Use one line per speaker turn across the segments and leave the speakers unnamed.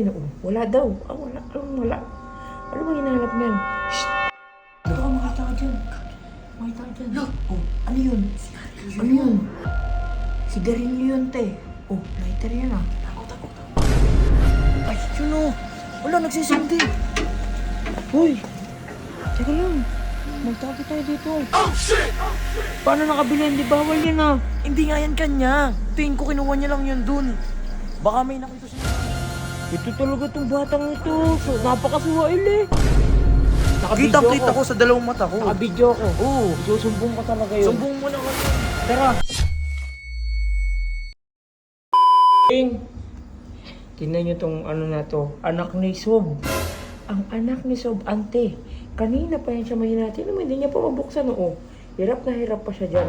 Ay, naku, wala daw. Ah, wala. Anong wala? Ano ba hinahanap niyan? Shh! Baka makita ka dyan. Makita ka dyan. Oh, ano yun? Ano yun? Sigarilyo yun, te. Oh, lighter yan ah. Takot, takot.
Ay, yun o. Wala, nagsisindi.
Hoy! Teka lang. Magtago tayo dito. Oh, shit! Paano nakabili? Hindi bawal yan ah.
Hindi nga yan kanya. Tingin ko kinuha niya lang yun dun. Baka may nakita siya.
Ito talaga tong batang ito. So, napakasuwail eh.
Kitang-kita ko sa dalawang mata ko.
Nakabidyo ko.
Oo.
Susumbong ka talaga yun.
Sumbong mo na ako.
Tara. Ting. Tingnan nyo tong ano na to. Anak ni Sob. Ang anak ni Sob, ante. Kanina pa yan siya mahinati. Tingnan mo, hindi niya pa mabuksan. Oo. Hirap na hirap pa siya dyan.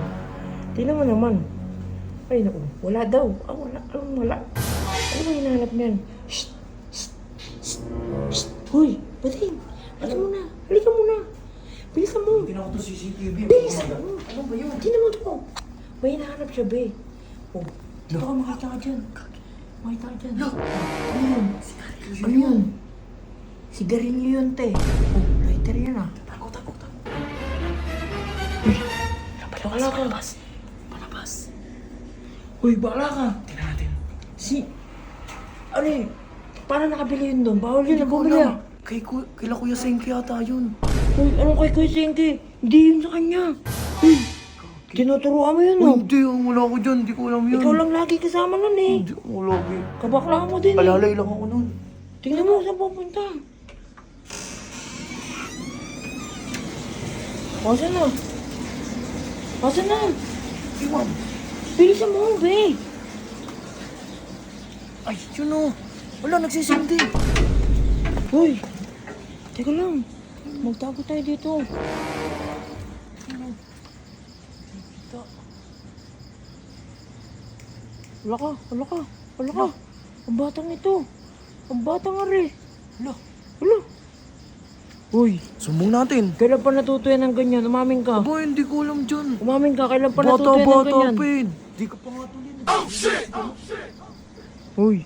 Tingnan mo naman. Ay, naku. Wala daw. Ah, wala. Anong wala? Ano ba hinahanap niyan? Shh! Hoy! Bating! Halika muna! Halika muna! Bilisan mo!
Ginawa to CCTV.
Bilisan mo! Ano ba yun? Tingnan mo to. May hinahanap siya, be. Oh, dito ka makita ka dyan. Makita ka dyan. Ano yun? Ano yun? Sigarilyo yun, te. Oh, lighter yan ah.
Takot, takot, takot.
Bakala ka.
Palabas. Palabas.
Uy, bakala ka.
Tingnan natin.
Si... Ano yun? Paano nakabili yun doon? Bawal yun
ko
bumili ah.
Kay ku kila Kuya Senki yata yun.
Uy, anong kay Kuya Senki? Hindi yun sa kanya. Uy, tinuturuan mo yun,
Oh,
no?
hindi, ah, wala ako dyan. Hindi ko alam yun.
Ikaw lang lagi kasama nun eh.
Hindi ako lagi.
Kabakla mo din eh.
Alalay lang ako nun.
Tingnan mo saan pupunta. Asan na? Asan na?
Iwan.
Bilisan mo, be.
Ay, yun o. Wala, nagsisindi.
Uy, teka lang. Magtago tayo dito. Wala ka, wala ka, wala ka. Ang batang ito. Ang batang ari.
Wala.
Wala. Uy,
Sumbong natin.
kailan pa natuto yan ng ganyan? Umamin ka.
Aba, hindi ko alam dyan.
Umamin ka, kailan pa natuto yan ng ganyan?
pa yun. Hindi ka pa nga tuloy.
Uy,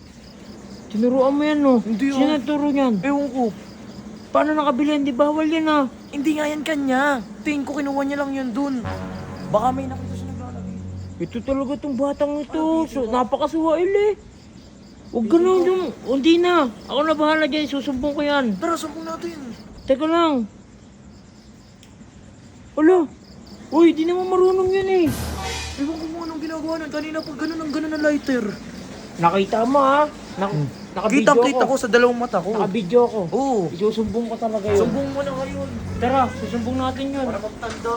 tinuruan mo yan, no?
Hindi,
Sino
ah.
nagturo niyan?
Ewan ko.
Paano nakabili? Hindi bawal yan, ah.
Hindi nga yan kanya. Tingin ko kinuha niya lang yun dun. Baka may nakita siya naglalagay.
Ito talaga tong batang ito. So, napakasuwail eh. Huwag ka na yung... Hindi na. Ako na bahala dyan. Susumbong ko yan.
Tara, sumbong natin.
Teka lang. Wala. Uy, di naman marunong yun eh.
Ewan ko kung anong ginagawa nun. Kanina pag ganun ang ganun na lighter.
Nakita mo ha? Nak nakabidyo
Kitang-kita
ko.
ko sa dalawang mata ko.
Nakabidyo ko.
Oo.
Isusumbong ko talaga yun.
Sumbong mo na ngayon.
Tara, susumbong natin yun.
Para magtanda.